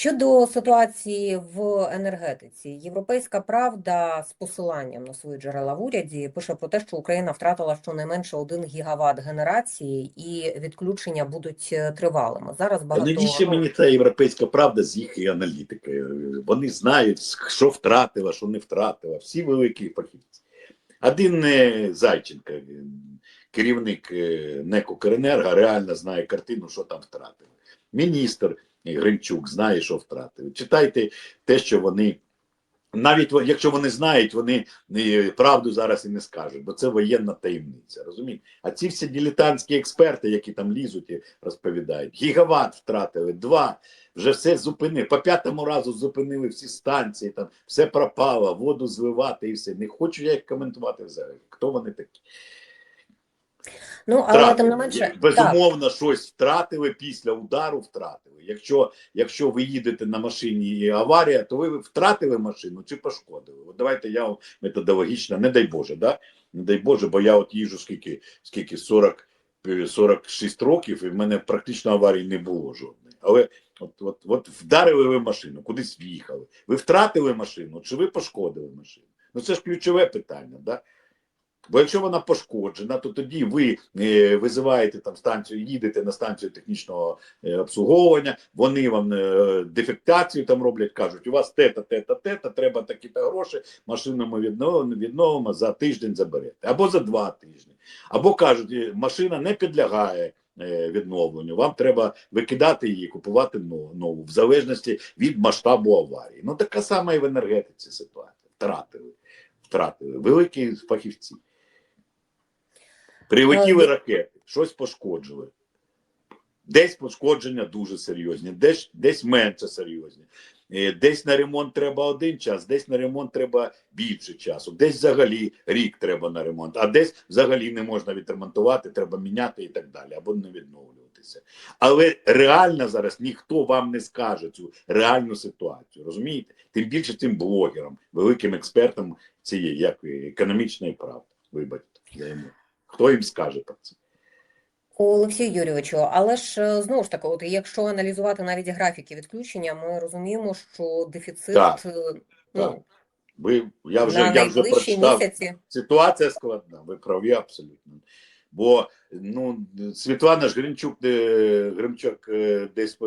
Щодо ситуації в енергетиці, Європейська правда з посиланням на свої джерела в уряді пише про те, що Україна втратила щонайменше 1 гігават генерації, і відключення будуть е, тривалими. Зараз багато навіщо мені ця європейська правда з їх аналітикою? Вони знають, що втратила, що не втратила. Всі великі фахівці. Один е, Зайченко, керівник е, НЕК реально знає картину, що там втратили. Міністр Гринчук знає, що втратили. Читайте те, що вони. Навіть якщо вони знають, вони е, правду зараз і не скажуть, бо це воєнна таємниця. Розумієте? А ці всі дилетантські експерти, які там лізуть і розповідають, гігават втратили, два, вже все зупинили. По п'ятому разу зупинили всі станції, там все пропало, воду зливати і все. Не хочу я їх коментувати взагалі. Хто вони такі? Ну але тим не менше так. Безумовно, щось втратили після удару. Втратили. Якщо, якщо ви їдете на машині і аварія, то ви втратили машину чи пошкодили? От давайте я вам методологічно, не дай Боже, да? не дай Боже, бо я от їжу скільки, скільки 40, е, 46 років, і в мене практично аварії не було жодної. Але от, от, от вдарили ви машину, кудись в'їхали. Ви втратили машину, чи ви пошкодили машину? Ну це ж ключове питання. Да? Бо якщо вона пошкоджена, то тоді ви е, визиваєте там станцію, їдете на станцію технічного е, обслуговування, вони вам е, дефектацію там роблять, кажуть, у вас те-та, те-та, те-та, треба такі-то гроші, машину ми відновимо, відновимо за тиждень заберете, або за два тижні. Або кажуть, е, машина не підлягає е, відновленню, вам треба викидати її, купувати но- нову, в залежності від масштабу аварії. Ну така сама і в енергетиці ситуація. Втратили. Втратили. Великі фахівці. Прилетіли Е, ракети, щось пошкоджили. Десь пошкодження дуже серйозні, десь, десь менше серйозні. Е, Десь на ремонт треба один час, десь на ремонт треба більше часу, десь взагалі рік треба на ремонт, а десь взагалі не можна відремонтувати, треба міняти і так далі, або не відновлюватися. Але реально зараз ніхто вам не скаже цю реальну ситуацію. Розумієте? Тим більше цим блогерам, великим експертам цієї як економічної правди. Вибачте, я йому. Хто їм скаже про це? Олексію Юрійовичу, але ж е, знову ж таки, от якщо аналізувати навіть графіки відключення, ми розуміємо, що дефіцит Так, е, так. ну, Ви я вже на я вже прочитав. місяці. Ситуація складна, ви праві абсолютно. Бо ну Світлана ж Гринчук, е, Гримчук десь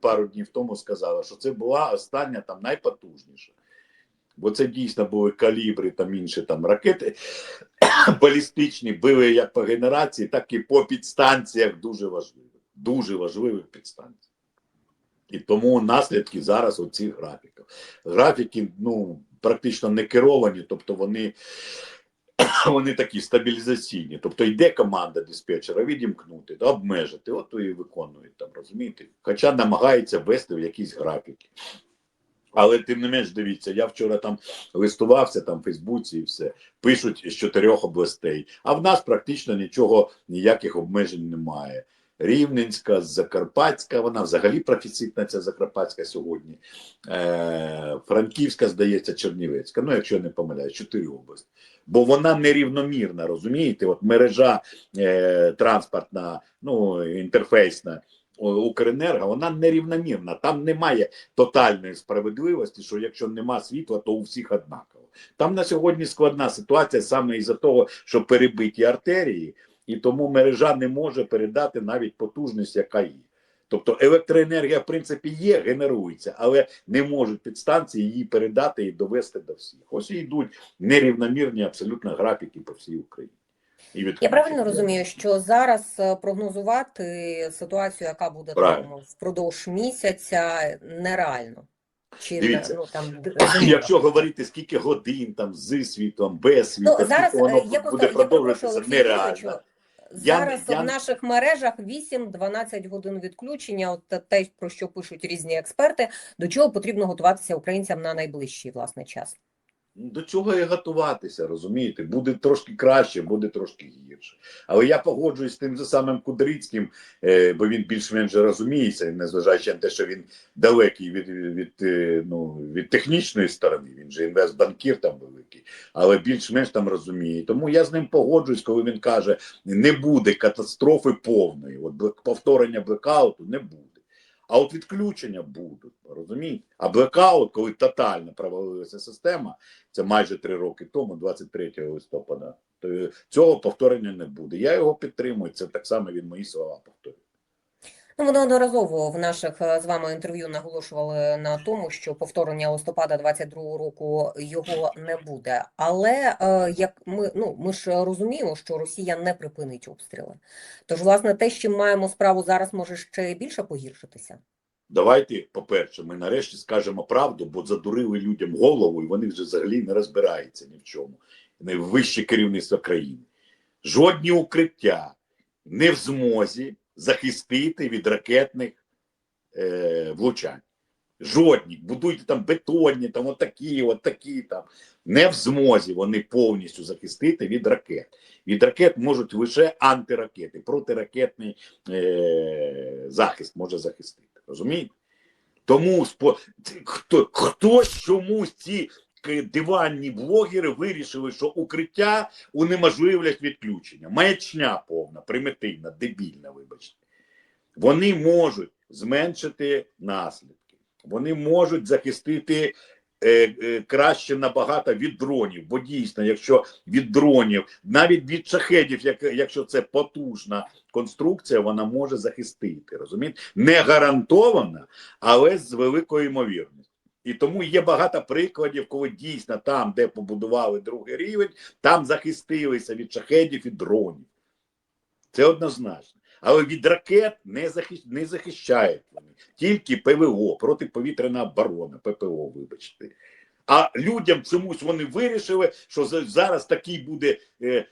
пару днів тому сказала, що це була остання там найпотужніша. Бо це дійсно були калібри, там інші там ракети балістичні, били як по генерації, так і по підстанціях дуже важливі. Дуже важливих підстанцій. І тому наслідки зараз оцих графіків. Графіки ну, практично не керовані, тобто вони, вони такі стабілізаційні. Тобто йде команда диспетчера відімкнути, да, обмежити, от і виконують там, розумієте? Хоча намагається ввести в якісь графіки. Але тим не менш, дивіться, я вчора там листувався там в Фейсбуці і все. Пишуть з чотирьох областей. А в нас практично нічого, ніяких обмежень немає. Рівненська, Закарпатська, вона взагалі профіцитна ця Закарпатська сьогодні. Е, Франківська, здається, Чернівецька. Ну, якщо я не помиляюсь, чотири області. Бо вона нерівномірна, розумієте? От мережа е, транспортна, ну, інтерфейсна Укренерго, вона нерівномірна. Там немає тотальної справедливості, що якщо нема світла, то у всіх однаково. Там на сьогодні складна ситуація саме із-за того, що перебиті артерії, і тому мережа не може передати навіть потужність, яка є. Тобто електроенергія, в принципі, є, генерується, але не можуть підстанції її передати і довести до всіх. Ось і йдуть нерівномірні абсолютно графіки по всій Україні. І Я правильно розумію, що зараз е, прогнозувати ситуацію, яка буде Правильно. там впродовж місяця, нереально. Чи Дивіться, ну там. Якщо говорити скільки годин там з світлом, без світла, Ну, зараз воно е, я буде я продовжуватися, нереально. Я- Зараз я- в наших мережах 8-12 годин відключення. От те- те, про що пишуть різні експерти, до чого потрібно готуватися українцям на найближчий власне час. До чого і готуватися, розумієте? Буде трошки краще, буде трошки гірше. Але я погоджуюсь з тим же самим Кудрицьким, е, бо він більш-менш розуміється, незважаючи на те, що він далекий від, від, е, ну, від технічної сторони, він же інвестбанкір там великий, але більш-менш там розуміє. Тому я з ним погоджуюсь, коли він каже, не буде катастрофи повної. От повторення блекауту не буде. А от відключення будуть, розумієте? А блекаут, коли тотально провалилася система, це майже три роки тому, 23 листопада, то цього повторення не буде. Я його підтримую. Це так само він мої слова повторює. Ну, ми неодноразово в наших е, з вами інтерв'ю наголошували на тому, що повторення листопада 22-го року його не буде. Але е, як ми ну ми ж розуміємо, що Росія не припинить обстріли. Тож, власне, те, з чим маємо справу зараз, може ще більше погіршитися. Давайте, по-перше, ми нарешті скажемо правду, бо задурили людям голову, і вони вже взагалі не розбираються ні в чому. Не вище керівництво країни. Жодні укриття не в змозі захистити від ракетних е, влучань. Жодні. Будуйте там бетонні, там отакі, отакі там. Не в змозі вони повністю захистити від ракет. Від ракет можуть лише антиракети, протиракетний е, захист може захистити. Розумієте? Тому хто, хтось чомусь ці диванні блогери вирішили, що укриття унеможливлять відключення. Маячня повна, примітивна, дебільна, вибачте. Вони можуть зменшити наслідки, вони можуть захистити е, е, краще набагато від дронів, бо дійсно, якщо від дронів, навіть від шахедів, як, якщо це потужна конструкція, вона може захистити. Розумієте? Не гарантована, але з великою ймовірністю. І тому є багато прикладів, коли дійсно там, де побудували другий рівень, там захистилися від шахедів і дронів. Це однозначно. Але від ракет не, захищ... не захищають вони. Тільки ПВО, протиповітряна оборона, ППО, вибачте. А людям чомусь вони вирішили, що зараз такий буде е,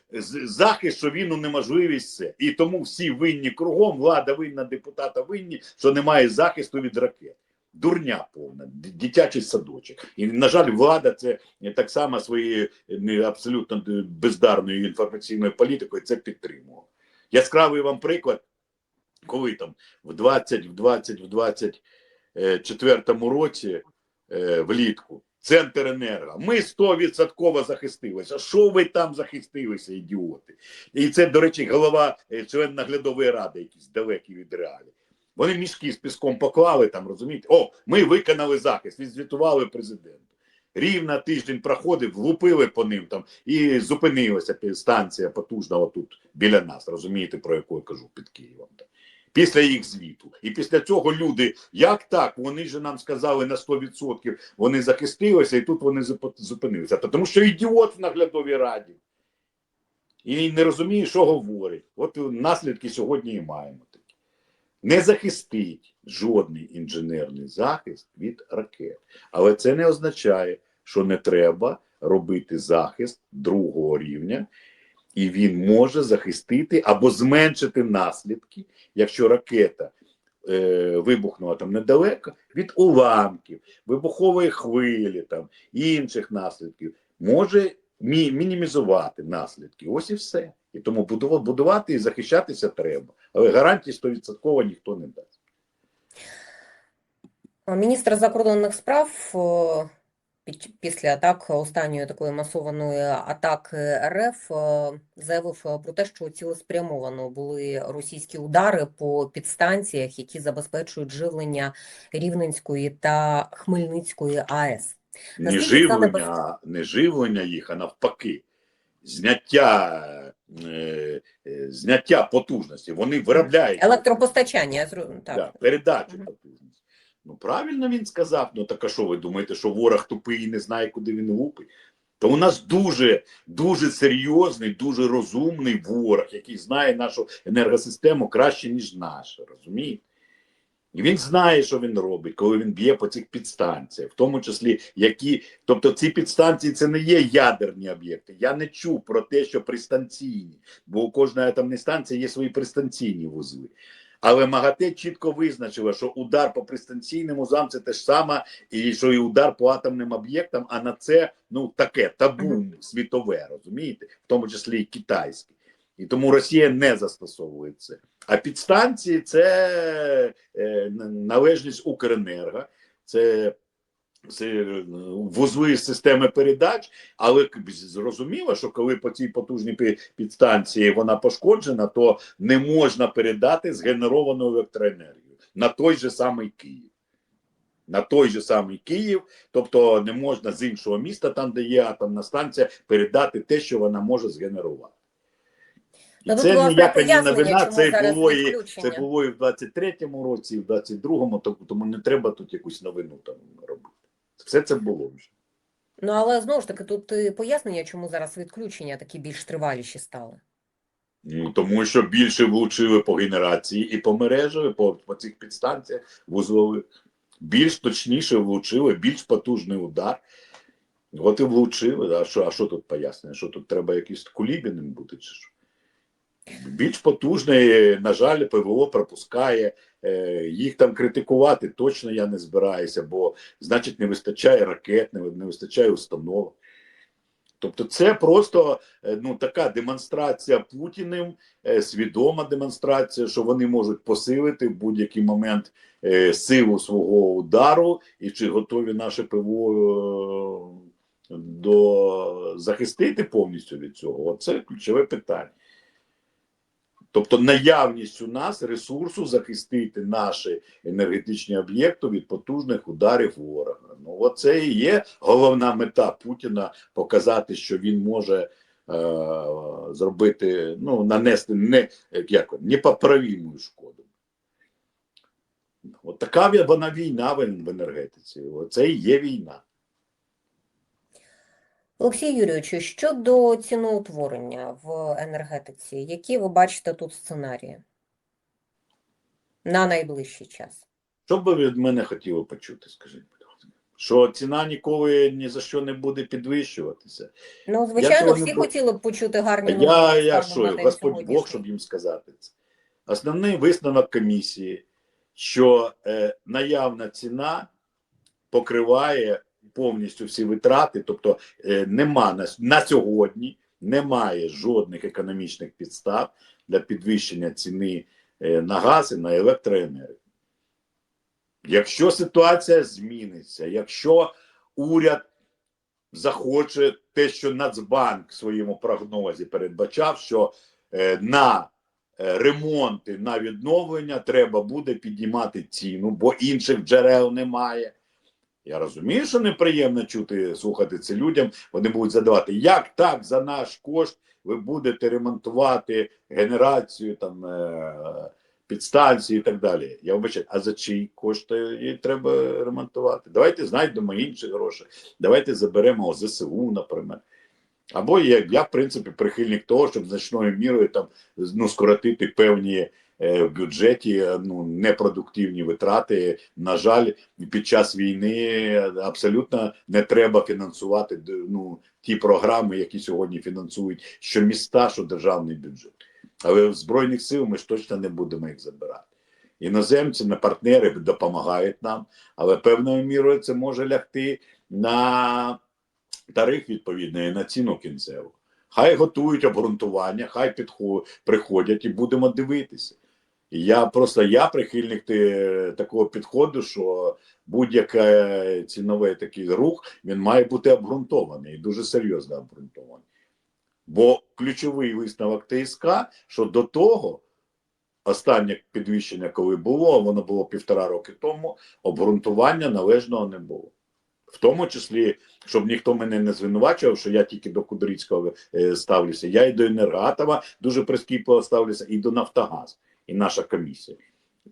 захист, що він унеможливість все. І тому всі винні кругом, влада винна, депутата винні, що немає захисту від ракет. Дурня повна, дитячий садочок. І, на жаль, влада це так само своєю е, абсолютно е, бездарною інформаційною політикою це підтримував. Яскравий вам приклад, коли там в 20, в 20, в 24 році е, влітку Центр енерго. Ми 100% захистилися. Що ви там захистилися, ідіоти? І це, до речі, голова член наглядової ради, якийсь далекий від реалій. Вони мішки з піском поклали там, розумієте? О, ми виконали захист, відзвітували президенту. Рівно тиждень проходив, влупили по ним там і зупинилася станція потужна отут біля нас. Розумієте, про яку я кажу під Києвом. Після їх звіту. І після цього люди, як так? Вони ж нам сказали на 100% вони захистилися, і тут вони зупинилися. Тому що ідіот в наглядовій раді. І не розуміє, що говорить. От наслідки сьогодні і маємо. Не захистить жодний інженерний захист від ракет. Але це не означає, що не треба робити захист другого рівня, і він може захистити або зменшити наслідки, якщо ракета е, вибухнула там недалеко, від уламків, вибухової хвилі там, інших наслідків, може мі- мінімізувати наслідки. Ось і все. І тому будувати і захищатися треба. Але гарантії 100% ніхто не дасть. Міністр закордонних справ після атак останньої такої масованої атаки РФ заявив про те, що цілеспрямовано були російські удари по підстанціях, які забезпечують живлення Рівненської та Хмельницької АЕС. Не живлення, не живлення їх, а навпаки, зняття, е, е, зняття потужності. Вони виробляють Електропостачання, зру- да, передачу Мгм. потужності. Ну правильно він сказав. Ну так а що ви думаєте, що ворог тупий і не знає, куди він лупить? То у нас дуже дуже серйозний, дуже розумний ворог, який знає нашу енергосистему краще, ніж наша, розумієте? Він знає, що він робить, коли він б'є по цих підстанціях, в тому числі які, тобто ці підстанції це не є ядерні об'єкти. Я не чув про те, що пристанційні, бо у кожної атомної станції є свої пристанційні вузли. Але МАГАТЕ чітко визначила, що удар по пристанційним вузлам це те ж саме, і що і удар по атомним об'єктам, а на це ну таке табу світове, розумієте, в тому числі і китайське. І тому Росія не застосовує це. А підстанції це е, належність Укренерго, це, е, вузли системи передач, але зрозуміло, що коли по цій потужній підстанції вона пошкоджена, то не можна передати згенеровану електроенергію. на той же самий Київ. На той же самий Київ, тобто не можна з іншого міста, там де є атомна станція, передати те, що вона може згенерувати. Ну, це власне, ніяка не новина, це було, і, це було і в 23-му році, і в 22-му, тому- тому не треба тут якусь новину там робити. Все це було вже. Ну, але знову ж таки, тут пояснення, чому зараз відключення такі більш триваліші стали. Ну, тому що більше влучили по генерації і по мережі, по, по цих підстанціях вузлових. Більш точніше влучили, більш потужний удар. От і влучили. А що, а що тут пояснення? Що тут треба якийсь кулібіним бути? Чи що? Більш потужний, на жаль, ПВО пропускає. Е, їх там критикувати точно я не збираюся, бо значить не вистачає ракет, не, вистачає установок. Тобто, це просто е, ну така демонстрація Путіним, е, свідома демонстрація, що вони можуть посилити в будь-який момент силу свого удару, і чи готові наше ПВО до захистити повністю від цього? Оце ключове питання. Тобто наявність у нас ресурсу захистити наші енергетичні об'єкти від потужних ударів ворога. Ну, оце і є головна мета Путіна показати, що він може е, зробити, ну, нанести не, як, непоправиму шкоду. От така вона війна в енергетиці. Оце і є війна. Олексій Юрійовичу, щодо ціноутворення в енергетиці, які ви бачите тут сценарії на найближчий час? Що б ви від мене хотіли почути, скажіть, будь ласка? Що ціна ніколи ні за що не буде підвищуватися. Ну, звичайно, не всі бу- хотіли б почути гарні я, новини я що, день Господь Бог, щоб їм сказати це. Основний висновок комісії, що е, наявна ціна покриває повністю всі витрати, тобто е, нема на, на сьогодні немає жодних економічних підстав для підвищення ціни е, на газ і на електроенергію. Якщо ситуація зміниться, якщо уряд захоче те, що Нацбанк в своєму прогнозі передбачав, що е, на ремонти, на відновлення треба буде піднімати ціну, бо інших джерел немає. Я розумію, що неприємно чути, слухати це людям. Вони будуть задавати, як так за наш кошт ви будете ремонтувати генерацію там е, підстанції і так далі. Я вибачаю, а за чий кошти її треба ремонтувати? Давайте знайдемо інші гроші. Давайте заберемо ЗСУ, наприклад. Або я, я, в принципі, прихильник того, щоб значною мірою там ну, скоротити певні в бюджеті е, ну, непродуктивні витрати. На жаль, під час війни абсолютно не треба фінансувати ну, ті програми, які сьогодні фінансують що міста, що державний бюджет. Але в Збройних сил ми ж точно не будемо їх забирати. Іноземці на партнери допомагають нам, але певною мірою це може лягти на тариф відповідний на ціну кінцеву. Хай готують обґрунтування, хай підхо- приходять і будемо дивитися. Я просто я прихильник такого підходу, що будь-який ціновий такий рух він має бути обґрунтований і дуже серйозно обґрунтований. Бо ключовий висновок ТСК, що до того останнє підвищення, коли було, воно було півтора роки тому, обґрунтування належного не було. В тому числі, щоб ніхто мене не звинувачував, що я тільки до Кудрицького е, ставлюся. Я і до Енергатова дуже прискіпливо ставлюся, і до Нафтогаз, і наша комісія.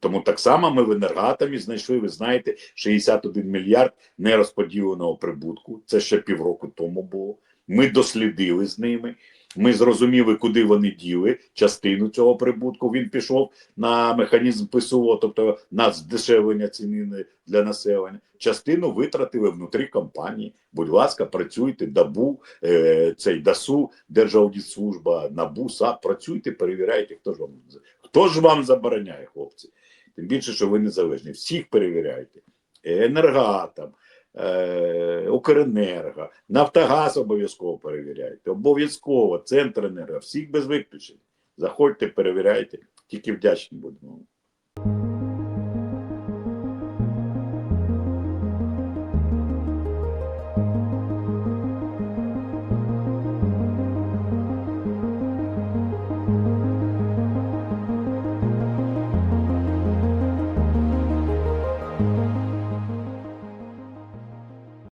Тому так само ми в енергатомі знайшли, ви знаєте, 61 мільярд нерозподіленого прибутку. Це ще півроку тому було. Ми дослідили з ними. Ми зрозуміли, куди вони діли частину цього прибутку. Він пішов на механізм ПСО, тобто на здешевлення ціни для населення. Частину витратили внутрі компанії. Будь ласка, працюйте, ДАБУ, е, цей ДАСУ, Держаудитслужба, НАБУ, САП, працюйте, перевіряйте, хто ж вам хто ж вам забороняє, хлопці. Тим більше, що ви незалежні. Всіх перевіряйте. Енергатом, е, Укренерго, Нафтогаз обов'язково перевіряйте. Обов'язково центр енерго, всіх без виключень. Заходьте, перевіряйте, тільки вдячні будемо.